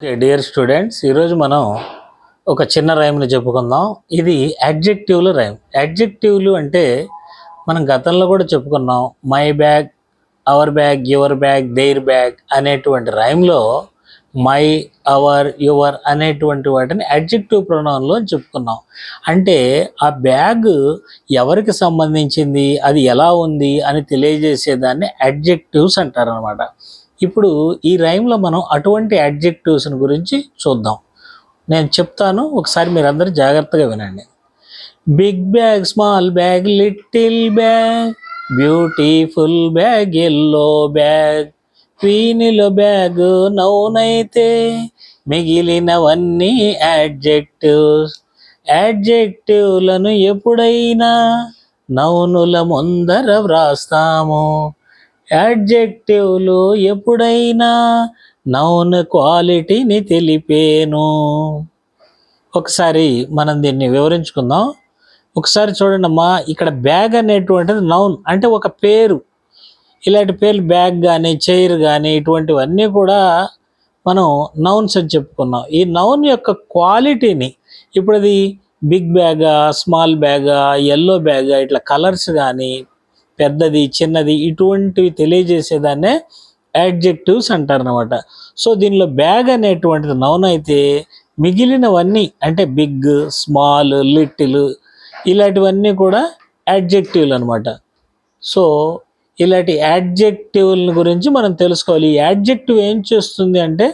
Okay dear students ఈరోజు మనం ఒక చిన్న రైమ్ని చెప్పుకుందాం. ఇది అడ్జెక్టివ్లు రైమ్. అడ్జెక్టివ్లు అంటే మనం గతంలో కూడా చెప్పుకున్నాం. My bag our bag your bag their bag అనేటువంటి రైమ్లో మై అవర్ యువర్ అనేటువంటి వాటిని అడ్జెక్టివ్ ప్రొనౌన్లో చెప్పుకున్నాం. అంటే ఆ బ్యాగ్ ఎవరికి సంబంధించింది అది ఎలా ఉంది అని తెలియజేసేదాన్ని అడ్జెక్టివ్స్ అంటారు అనమాట ఇప్పుడు ఈ రైమ్లో మనం అటువంటి యాడ్జెక్టివ్స్ని గురించి చూద్దాం. నేను చెప్తాను ఒకసారి మీరందరూ జాగ్రత్తగా వినండి. Big bag small bag little bag beautiful bag yellow bag పీనిలో bag నౌనైతే మిగిలినవన్నీ యాడ్జెక్టివ్స్ యాడ్జెక్టివ్లను ఎప్పుడైనా నౌనుల ముందర వ్రాస్తాము. యాడ్జెక్టివ్లు ఎప్పుడైనా నౌన్ క్వాలిటీని తెలిపేను. ఒకసారి మనం దీన్ని వివరించుకుందాం. ఒకసారి చూడండి అమ్మా ఇక్కడ బ్యాగ్ అనేటువంటిది నౌన్ అంటే ఒక పేరు. ఇలాంటి పేర్లు బ్యాగ్ కానీ చైర్ కానీ ఇటువంటివన్నీ కూడా మనం నౌన్స్ అని చెప్పుకున్నాం. ఈ నౌన్ యొక్క క్వాలిటీని ఇప్పుడు అది బిగ్ బ్యాగా స్మాల్ బ్యాగా ఎల్లో బ్యాగా ఇట్లా కలర్స్ కానీ పెద్దది చిన్నది ఇటువంటివి తెలియజేసేదాన్నే యాడ్జెక్టివ్స్ అంటారనమాట సో దీనిలో బ్యాగ్ అనేటువంటిది నౌన్ అయితే మిగిలినవన్నీ అంటే బిగ్ స్మాల్ లిటిల్ ఇలాంటివన్నీ కూడా యాడ్జెక్టివ్లు అనమాట సో ఇలాంటి యాడ్జెక్టివ్ల గురించి మనం తెలుసుకోవాలి. ఈ యాడ్జెక్టివ్ ఏం చేస్తుంది అంటే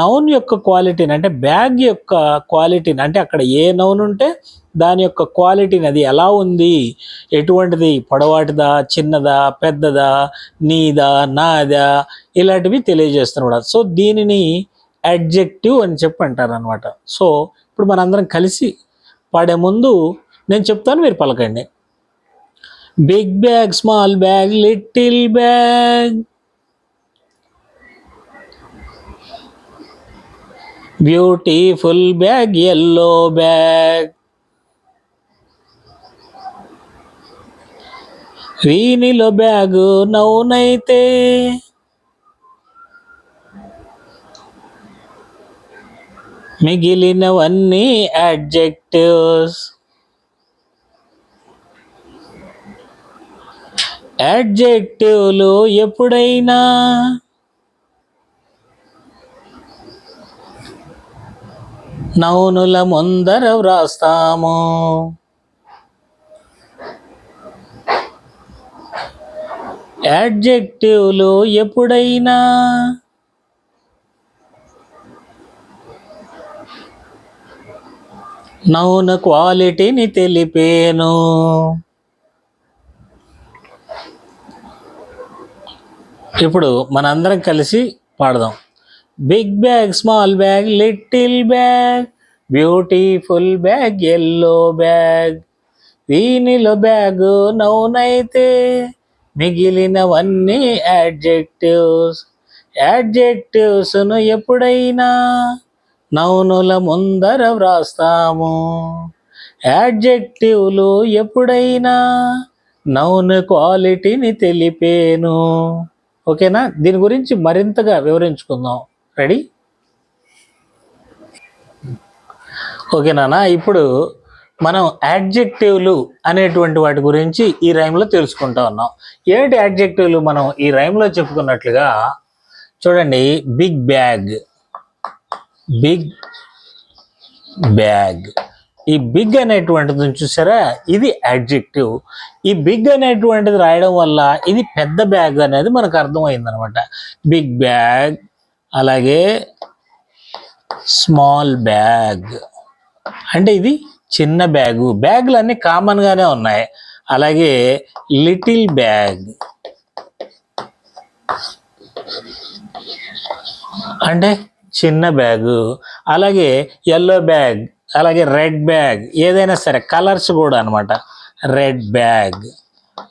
నౌన్ యొక్క క్వాలిటీని అంటే బ్యాగ్ యొక్క క్వాలిటీని అంటే అక్కడ ఏ నౌన్ ఉంటే దాని యొక్క క్వాలిటీని అది ఎలా ఉంది? ఎటువంటిది? పొడవాటిదా? చిన్నదా? పెద్దదా? నీదా? నాదా? ఇలాంటివి తెలియజేస్తున్నాడు సో దీనిని అడ్జెక్టివ్ అని చెప్పి అంటారు అనమాట సో ఇప్పుడు మనందరం కలిసి పాడే ముందు నేను చెప్తాను మీరు పలకండి. Big bag small bag little bag beautiful bag yellow bag వీనిలో bag నౌనైతే మిగిలినవన్నీ అడ్జెక్టివ్స్ యాడ్జెక్టివ్లు ఎప్పుడైనా? నౌనుల ముందర వ్రాస్తాము. యాడ్జెక్టివ్లు ఎప్పుడైనా? నౌన క్వాలిటీని తెలిపేను. ఇప్పుడు మనందరం కలిసి పాడదాం. Big bag small bag little bag beautiful bag yellow bag దీనిలో బ్యాగ్ నౌనైతే మిగిలినవన్నీ యాడ్జెక్టివ్స్ యాడ్జెక్టివ్స్ను ఎప్పుడైనా నౌనుల ముందర వ్రాస్తాము. యాడ్జెక్టివ్లు ఎప్పుడైనా నౌన్ క్వాలిటీని తెలిపేను. ఓకేనా? దీని గురించి మరింతగా వివరించుకుందాం. రెడీ ఓకేనా ఇప్పుడు మనం యాడ్జెక్టివ్లు అనేటువంటి వాటి గురించి ఈ రైమ్లో తెలుసుకుంటా ఉన్నాం. ఏంటి యాడ్జెక్టివ్లు మనం ఈ రైమ్లో చెప్పుకున్నట్లుగా చూడండి బిగ్ బ్యాగ్ బిగ్ బ్యాగ్ ఈ బిగ్ అనేటువంటిది చూసారా? ఇది అడ్జెక్టివ్ ఈ బిగ్ అనేటువంటిది రాయడం వల్ల ఇది పెద్ద బ్యాగ్ అనేది మనకు అర్థమైంది అనమాట బిగ్ బ్యాగ్ అలాగే స్మాల్ బ్యాగ్ అంటే ఇది చిన్న బ్యాగు బ్యాగులు అన్నీ కామన్గానే ఉన్నాయి. అలాగే లిటిల్ బ్యాగ్ అంటే చిన్న బ్యాగు అలాగే ఎల్లో బ్యాగ్ అలాగే రెడ్ బ్యాగ్ ఏదైనా సరే కలర్స్ కూడా అనమాట రెడ్ బ్యాగ్.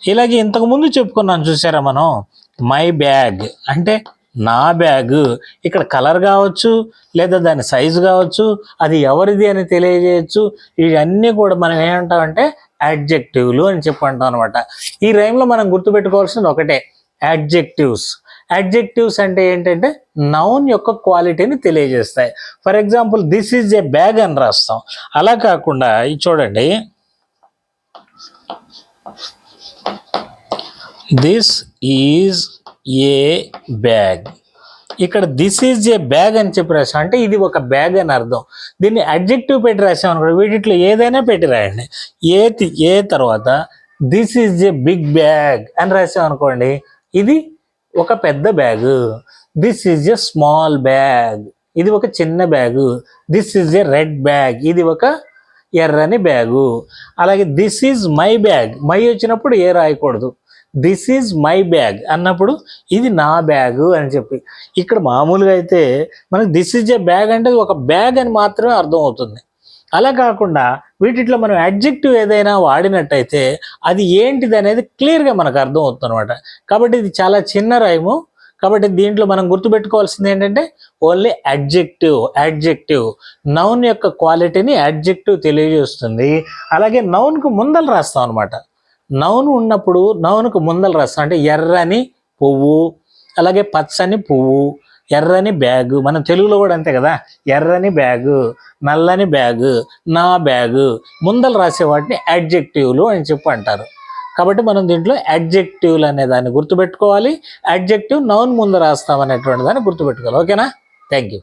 ఇలాగే ఇంతకుముందు చెప్పుకున్నాను చూసారా మనం? My bag. అంటే నా బ్యాగ్. ఇక్కడ కలర్ కావచ్చు లేదా దాని సైజు కావచ్చు అది ఎవరిది అని తెలియజేయచ్చు. ఇవన్నీ కూడా మనం ఏమంటామంటే యాడ్జెక్టివ్లు అని చెప్పంటాం అనమాట ఈ రైమ్లో మనం గుర్తుపెట్టుకోవాల్సింది ఒకటే యాడ్జెక్టివ్స్ అడ్జెక్టివ్స్ అంటే ఏంటంటే నౌన్ యొక్క క్వాలిటీని తెలియజేస్తాయి. For example this is a bag అని రాస్తాం. అలా కాకుండా ఇది చూడండి. దిస్ ఈజ్ ఏ బ్యాగ్ ఇక్కడ దిస్ ఈజ్ ఏ బ్యాగ్ అని చెప్పి రాసాం అంటే ఇది ఒక బ్యాగ్ అని అర్థం. దీన్ని అడ్జెక్టివ్ పెట్టి రాసాం అనుకోండి. వీటిలో ఏదైనా పెట్టి రాయండి. ఏ ఏ తర్వాత this is a big bag అని రాసాం అనుకోండి. ఇది ఒక పెద్ద bag. This is a small bag ఇది ఒక చిన్న bag. This is a red bag ఇది ఒక ఎర్రని బ్యాగు. అలాగే this is my bag my వచ్చినప్పుడు ఏ రాయకూడదు. దిస్ ఈజ్ మై బ్యాగ్ అన్నప్పుడు ఇది నా బ్యాగు అని చెప్పి. ఇక్కడ మామూలుగా అయితే మనకి దిస్ ఈజ్ ఎ బ్యాగ్ అంటే ఒక బ్యాగ్ అని మాత్రమే అర్థం అవుతుంది అలా కాకుండా వీటిలో మనం అడ్జెక్టివ్ ఏదైనా వాడినట్టయితే అది ఏంటిది అనేది క్లియర్గా మనకు అర్థం అవుతుంది అనమాట కాబట్టి ఇది చాలా చిన్న రైము. కాబట్టి దీంట్లో మనం గుర్తుపెట్టుకోవాల్సింది ఏంటంటే ఓన్లీ అడ్జెక్టివ్ అడ్జెక్టివ్ నౌన్ యొక్క క్వాలిటీని అడ్జెక్టివ్ తెలియజేస్తుంది. అలాగే నౌన్కు ముందలు రాస్తాం అనమాట నౌన్ ఉన్నప్పుడు నౌన్కు ముందలు రాస్తాం. అంటే ఎర్రని పువ్వు అలాగే పచ్చని పువ్వు ఎర్రని బ్యాగు. మన తెలుగులో కూడా అంతే కదా. ఎర్రని బ్యాగు నల్లని బ్యాగు నా బ్యాగు. ముందలు రాసే వాటిని అడ్జెక్టివ్లు అని చెప్పి అంటారు. కాబట్టి మనం దీంట్లో అడ్జెక్టివ్లు అనే దాన్ని గుర్తుపెట్టుకోవాలి. అడ్జెక్టివ్ నౌన్ ముందు రాస్తాం అనేటువంటి దాన్ని గుర్తుపెట్టుకోవాలి. ఓకేనా? Thank you